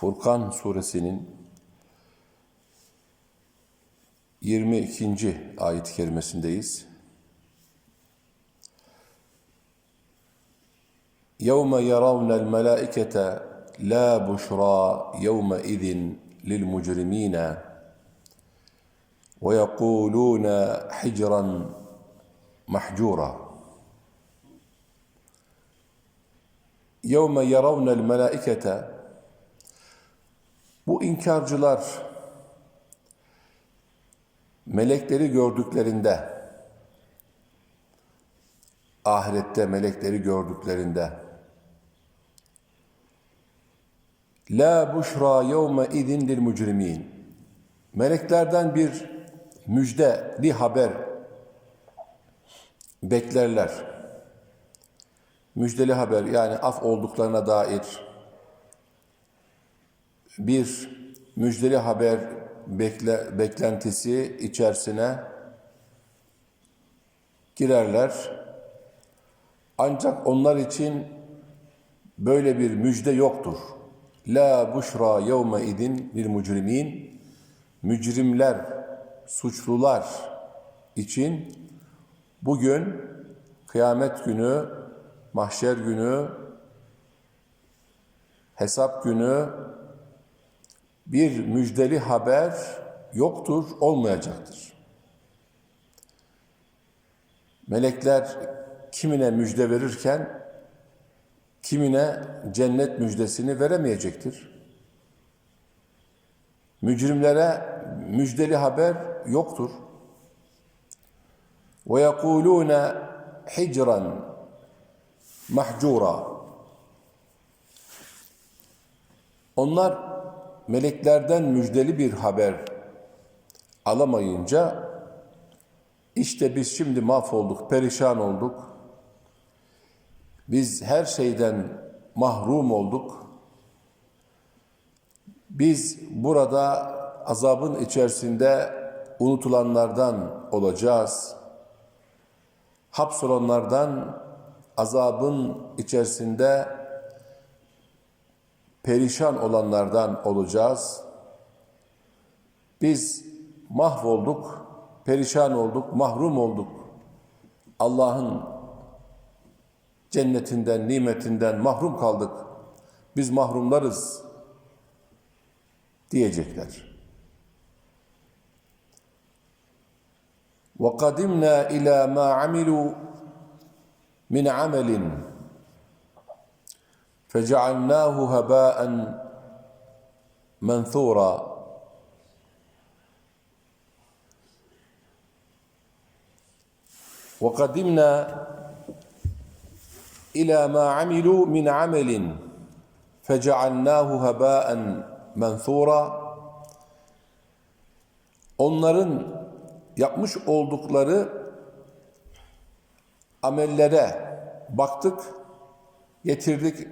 Furkan suresinin 22. ayet-i kerimesindeyiz. يَوْمَ يَرَوْنَ الْمَلَائِكَةَ لَا بُشْرَى يَوْمَئِذٍ لِلْمُجْرِمِينَ وَيَقُولُونَ حِجْرًا مَحْجُورًا يَوْمَ يَرَوْنَ الْمَلَائِكَةَ Bu inkarcılar melekleri gördüklerinde, ahirette melekleri gördüklerinde, La buşra yevme idin lil mücrimin. Meleklerden bir müjdeli haber beklerler. Müjdeli haber yani af olduklarına dair bir müjdeli haber bekle, beklentisi içerisine girerler. Ancak onlar için böyle bir müjde yoktur. La buşra yevme idin lil mücrimin. Mücrimler, suçlular için bugün kıyamet günü, mahşer günü, hesap günü bir müjdeli haber yoktur, olmayacaktır. Melekler kimine müjde verirken kimine cennet müjdesini veremeyecektir. Mücrimlere müjdeli haber yoktur. Ve yekulune hicran mahcura. Onlar meleklerden müjdeli bir haber alamayınca işte biz şimdi mahvolduk, perişan olduk. Biz her şeyden mahrum olduk. Biz burada azabın içerisinde unutulanlardan olacağız. Hapsolanlardan azabın içerisinde perişan olanlardan olacağız. Biz mahvolduk, perişan olduk, mahrum olduk. Allah'ın cennetinden, nimetinden mahrum kaldık. Biz mahrumlarız diyecekler. وَقَدِمْنَا إِلَى مَا عَمِلُوا مِنْ عَمَلٍ فَجَعَلْنَاهُ هَبَاءً مَنْثُورًا وَقَدِمْنَا إلى ما عملوا من عمل فجعلناه هباء منثورا Onların yapmış oldukları amellere baktık, getirdik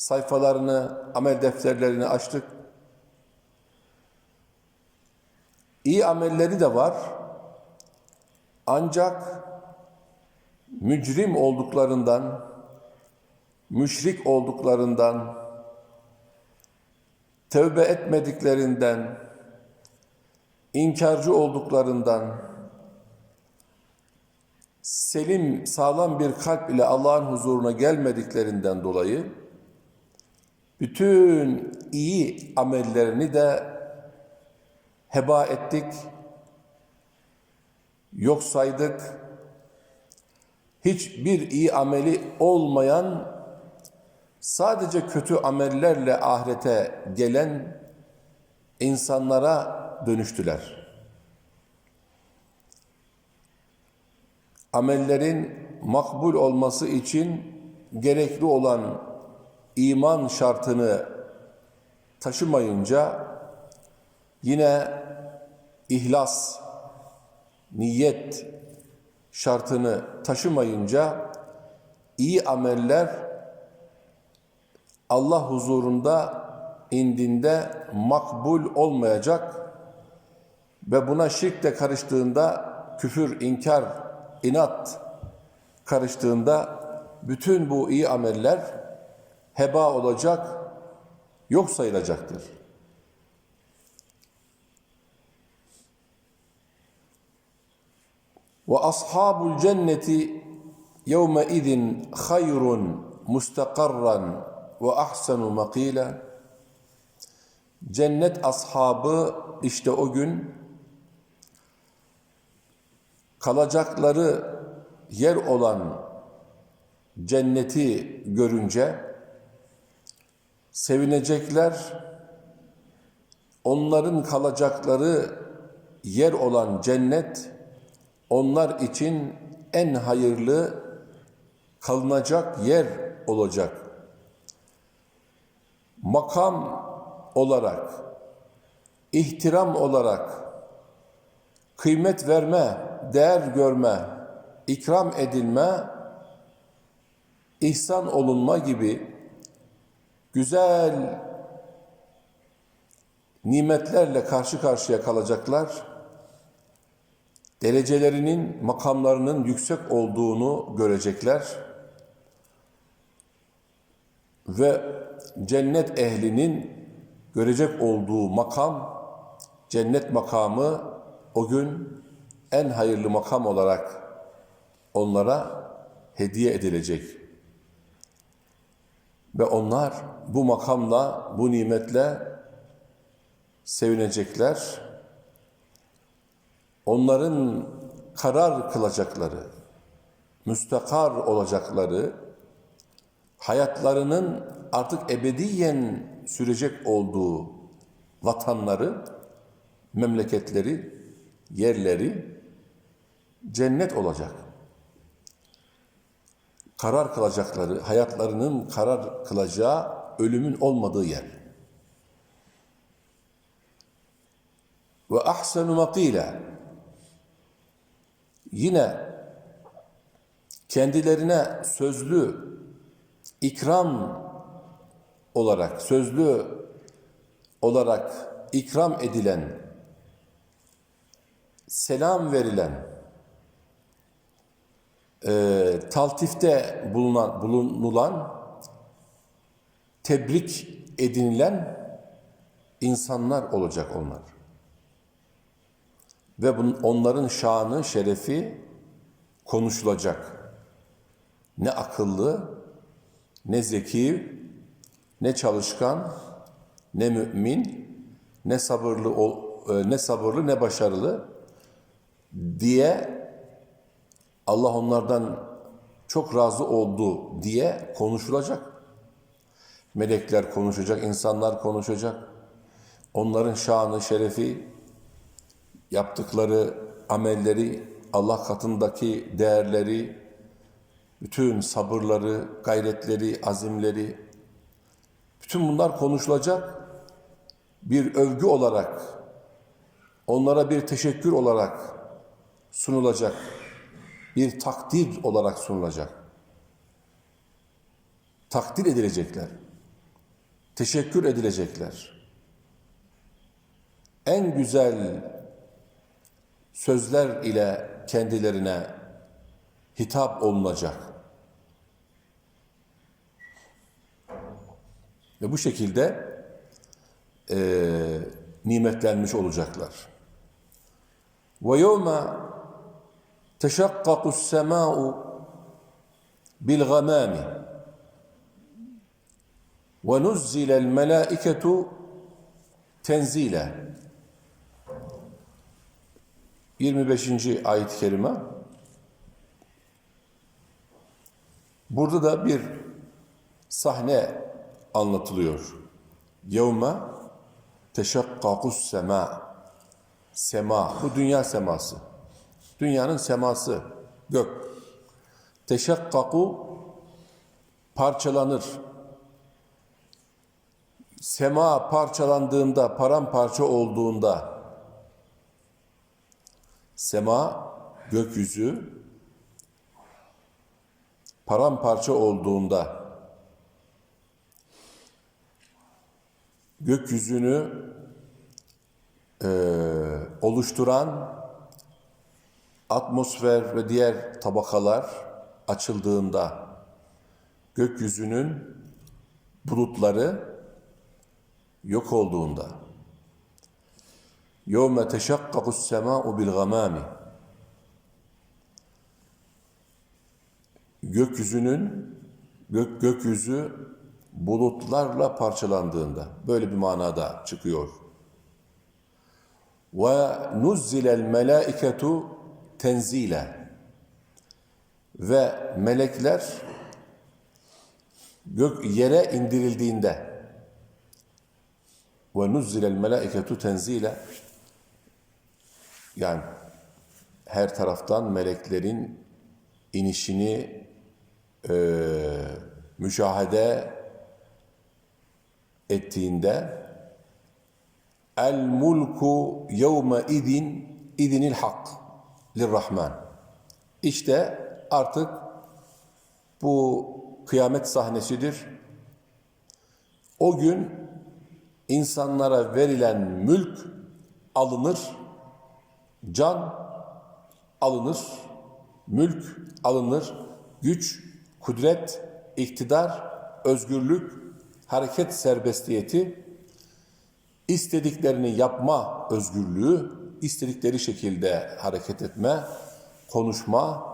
sayfalarını, amel defterlerini açtık. İyi amelleri de var. Ancak mücrim olduklarından, müşrik olduklarından, tövbe etmediklerinden, inkarcı olduklarından, selim, sağlam bir kalp ile Allah'ın huzuruna gelmediklerinden dolayı, bütün iyi amellerini de heba ettik, yok saydık, hiçbir iyi ameli olmayan sadece kötü amellerle ahirete gelen insanlara dönüştüler. Amellerin makbul olması için gerekli olan iman şartını taşımayınca yine ihlas, niyet şartını taşımayınca iyi ameller Allah huzurunda indinde makbul olmayacak ve buna şirk de karıştığında küfür, inkar, inat karıştığında bütün bu iyi ameller heba olacak, yok sayılacaktır. Ve ashabul cenneti yevme idin hayrun mustakarran ve ahsenu makila. Cennet ashabı işte o gün kalacakları yer olan cenneti görünce sevinecekler. Onların kalacakları yer olan cennet onlar için en hayırlı kalınacak yer olacak. Makam olarak, ihtiram olarak, kıymet verme, değer görme, ikram edilme, ihsan olunma gibi güzel nimetlerle karşı karşıya kalacaklar. Derecelerinin, makamlarının yüksek olduğunu görecekler. Ve cennet ehlinin görecek olduğu makam, cennet makamı o gün en hayırlı makam olarak onlara hediye edilecek. Ve onlar bu makamla, bu nimetle sevinecekler. Onların karar kılacakları, müstakar olacakları, hayatlarının artık ebediyen sürecek olduğu vatanları, memleketleri, yerleri cennet olacak. Karar kılacakları, hayatlarının karar kılacağı ölümün olmadığı yer. Ve ahsenu makila. Yine kendilerine sözlü ikram olarak, sözlü olarak ikram edilen, selam verilen, e, taltifte bulunan, bulunulan, tebrik edinilen insanlar olacak onlar. Ve bun, onların şanı, şerefi konuşulacak. Ne akıllı, ne zeki, ne çalışkan, ne mümin, ne sabırlı e, ne sabırlı ne başarılı diye Allah onlardan çok razı oldu diye konuşulacak. Melekler konuşacak, insanlar konuşacak. Onların şanı, şerefi, yaptıkları amelleri, Allah katındaki değerleri, bütün sabırları, gayretleri, azimleri, bütün bunlar konuşulacak. Bir övgü olarak, onlara bir teşekkür olarak sunulacak. Bir takdir olarak sunulacak. Takdir edilecekler. Teşekkür edilecekler. En güzel sözler ile kendilerine hitap olunacak. Ve bu şekilde e, nimetlenmiş olacaklar. Ve bil gamâmi ve nuzzilel melâiketu tenzile 25. ayet-i kerime burada da bir sahne anlatılıyor. Yevme teşakkakus sema sema bu dünya seması. Dünyanın seması gök. Teşakkaku parçalanır. sema parçalandığında, paramparça olduğunda, sema, gökyüzü, paramparça olduğunda, gökyüzünü eee, oluşturan atmosfer ve diğer tabakalar açıldığında gökyüzünün bulutları yok olduğunda يَوْمَ تَشَقَّقُ السَّمَاءُ بِالْغَمَامِ Gökyüzünün gök, gökyüzü bulutlarla parçalandığında böyle bir manada çıkıyor. Ve nuzzilel melaiketu tenzile. Ve melekler gök yere indirildiğinde ve nuzzilel melaiketu tenzile. Yani her taraftan meleklerin inişini eee, müşahede ettiğinde el mulku yevme idin idinil hak lirrahman. İşte artık bu kıyamet sahnesidir. O gün insanlara verilen mülk alınır, can alınır, mülk alınır, güç, kudret, iktidar, özgürlük, hareket serbestiyeti, istediklerini yapma özgürlüğü, istedikleri şekilde hareket etme, konuşma,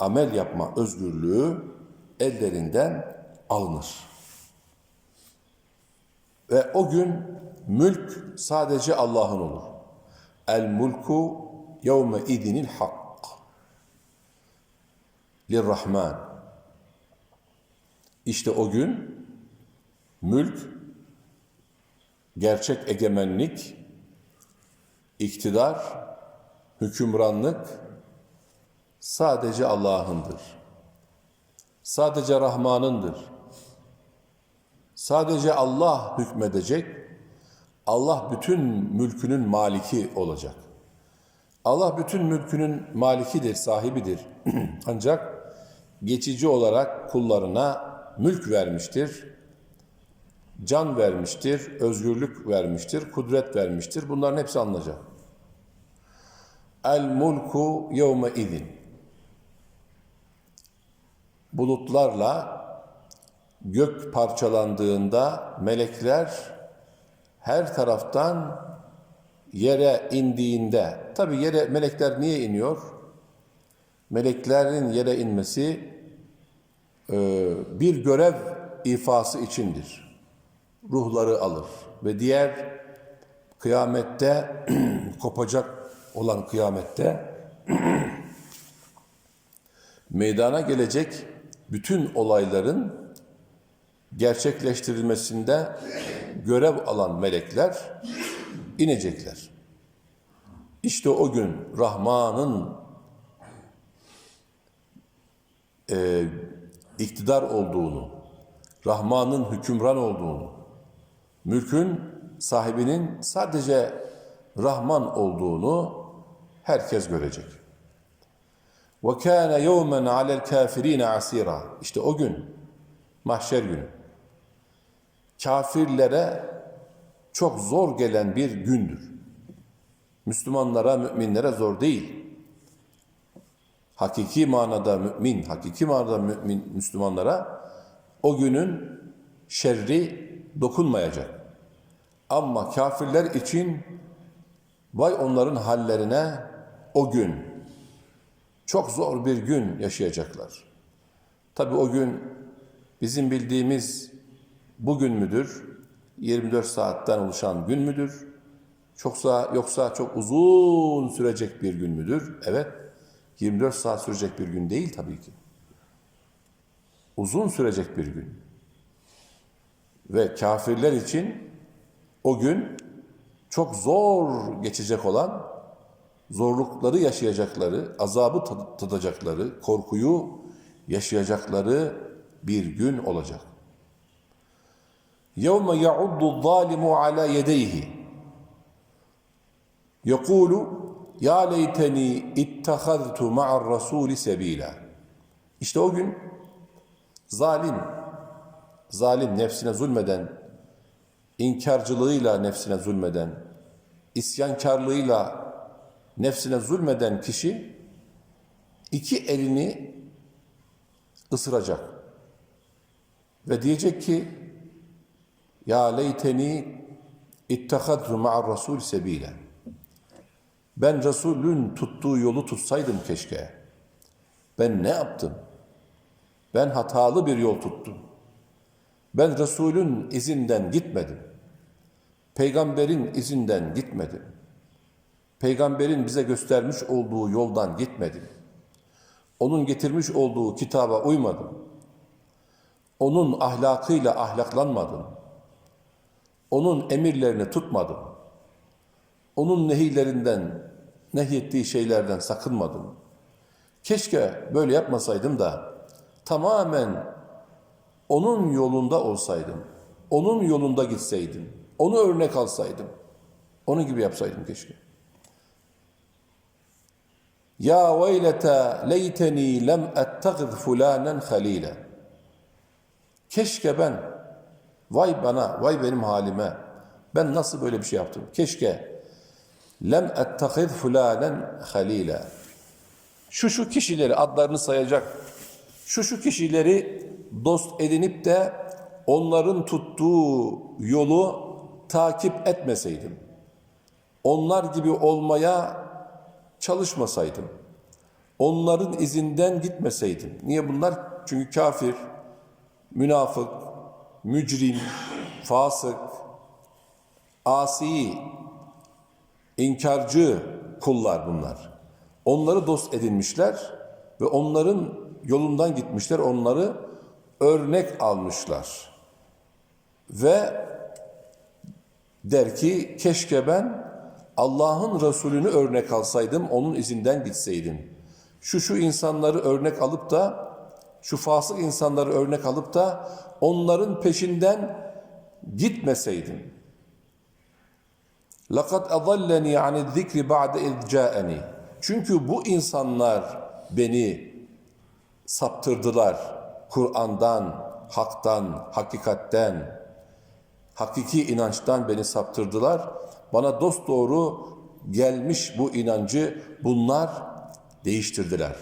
amel yapma özgürlüğü ellerinden alınır. Ve o gün mülk sadece Allah'ın olur. El mulku yevme idinil hak. Lirrahman. İşte o gün mülk, gerçek egemenlik, iktidar, hükümranlık sadece Allah'ındır. Sadece Rahman'ındır. Sadece Allah hükmedecek. Allah bütün mülkünün maliki olacak. Allah bütün mülkünün malikidir, sahibidir. Ancak geçici olarak kullarına mülk vermiştir. Can vermiştir, özgürlük vermiştir, kudret vermiştir. Bunların hepsi alınacak. El mulku yevme idin. Bulutlarla gök parçalandığında melekler her taraftan yere indiğinde, tabi yere melekler niye iniyor? Meleklerin yere inmesi e, bir görev ifası içindir. Ruhları alır ve diğer kıyamette kopacak olan kıyamette meydana gelecek bütün olayların gerçekleştirilmesinde görev alan melekler inecekler. İşte o gün Rahman'ın e, iktidar olduğunu, Rahman'ın hükümran olduğunu, mülkün sahibinin sadece Rahman olduğunu herkes görecek. وَكَانَ يَوْمًا عَلَى الْكَافِر۪ينَ عَس۪يرًا İşte o gün, mahşer günü, kafirlere çok zor gelen bir gündür. Müslümanlara, müminlere zor değil. Hakiki manada mümin, hakiki manada mümin Müslümanlara o günün şerri dokunmayacak. Ama kafirler için vay onların hallerine o gün çok zor bir gün yaşayacaklar. Tabi o gün bizim bildiğimiz bugün müdür? 24 saatten oluşan gün müdür? Çoksa yoksa çok uzun sürecek bir gün müdür? Evet. 24 saat sürecek bir gün değil tabii ki. Uzun sürecek bir gün Ve kafirler için o gün çok zor geçecek olan zorlukları yaşayacakları, azabı tad- tadacakları, korkuyu yaşayacakları bir gün olacak. يَوْمَ يَعُضُّ الظَّالِمُ عَلَى يَدَيْهِ يَقُولُ يَا لَيْتَنِي اتَّخَذْتُ مَعَ الرَّسُولِ سَب۪يلًا İşte o gün zalim, zalim nefsine zulmeden, inkarcılığıyla nefsine zulmeden, isyankarlığıyla nefsine zulmeden kişi iki elini ısıracak. Ve diyecek ki Ya leyteni ittehadtu ma'ar rasul sebila. Ben Resulün tuttuğu yolu tutsaydım keşke. Ben ne yaptım? Ben hatalı bir yol tuttum. Ben Resulün izinden gitmedim. Peygamberin izinden gitmedim. Peygamberin bize göstermiş olduğu yoldan gitmedim. Onun getirmiş olduğu kitaba uymadım. Onun ahlakıyla ahlaklanmadım. Onun emirlerini tutmadım. Onun nehirlerinden, nehyettiği şeylerden sakınmadım. Keşke böyle yapmasaydım da tamamen onun yolunda olsaydım. Onun yolunda gitseydim. Onu örnek alsaydım. Onun gibi yapsaydım keşke. Ya veylete leyteni lem etteğid fulanen halile. Keşke ben, vay bana, vay benim halime, ben nasıl böyle bir şey yaptım? Keşke lem etteğid fulanen halile. Şu şu kişileri adlarını sayacak. Şu şu kişileri dost edinip de onların tuttuğu yolu takip etmeseydim. Onlar gibi olmaya çalışmasaydım. Onların izinden gitmeseydim. Niye bunlar? Çünkü kafir, münafık, mücrim, fasık, asi, inkarcı kullar bunlar. Onları dost edinmişler ve onların yolundan gitmişler, onları örnek almışlar. Ve der ki keşke ben Allah'ın Resulünü örnek alsaydım, onun izinden gitseydim. Şu şu insanları örnek alıp da, şu fasık insanları örnek alıp da onların peşinden gitmeseydim. لَقَدْ اَضَلَّنِي عَنِ الذِّكْرِ بَعْدَ اِذْ جَاءَنِي Çünkü bu insanlar beni saptırdılar. Kur'an'dan, haktan, hakikatten, hakiki inançtan beni saptırdılar. Bana dost doğru gelmiş bu inancı bunlar değiştirdiler.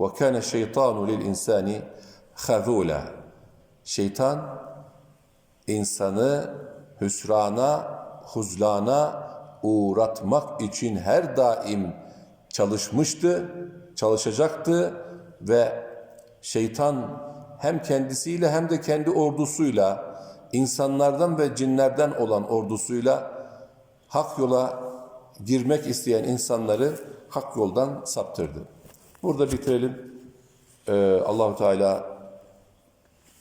Ve kana şeytanu lil insani khazula. Şeytan insanı hüsrana, huzlana uğratmak için her daim çalışmıştı, çalışacaktı ve şeytan hem kendisiyle hem de kendi ordusuyla insanlardan ve cinlerden olan ordusuyla hak yola girmek isteyen insanları hak yoldan saptırdı. Burada bitirelim. Ee, Allahu Teala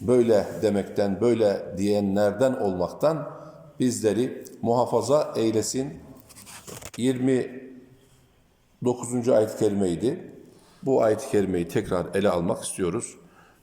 böyle demekten, böyle diyenlerden olmaktan bizleri muhafaza eylesin. 29. ayet-i kerimeydi. Bu ayet-i kerimeyi tekrar ele almak istiyoruz.